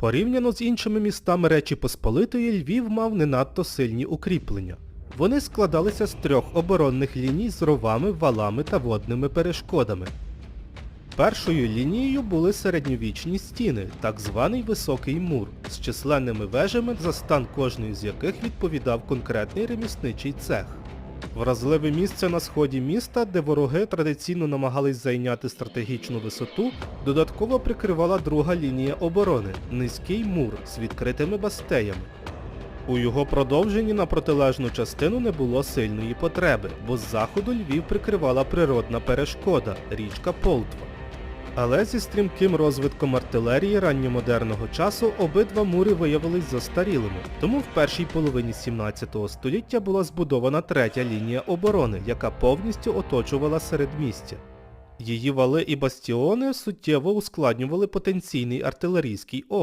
Порівняно з іншими містами Речі Посполитої, Львів мав не надто сильні укріплення. Вони складалися з трьох оборонних ліній з ровами, валами та водними перешкодами. Першою лінією були середньовічні стіни, так званий високий мур, з численними вежами, за стан кожної з яких відповідав конкретний ремісничий цех. Вразливе місце на сході міста, де вороги традиційно намагались зайняти стратегічну висоту, додатково прикривала друга лінія оборони – низький мур з відкритими бастеями. У його продовженні на протилежну частину не було сильної потреби, бо з заходу Львів прикривала природна перешкода – річка Полтва. Але зі стрімким розвитком артилерії ранньомодерного часу обидва мури виявились застарілими, тому в першій половині 17 століття була збудована третя лінія оборони, яка повністю оточувала середмістя. Її вали і бастіони суттєво ускладнювали потенційний артилерійський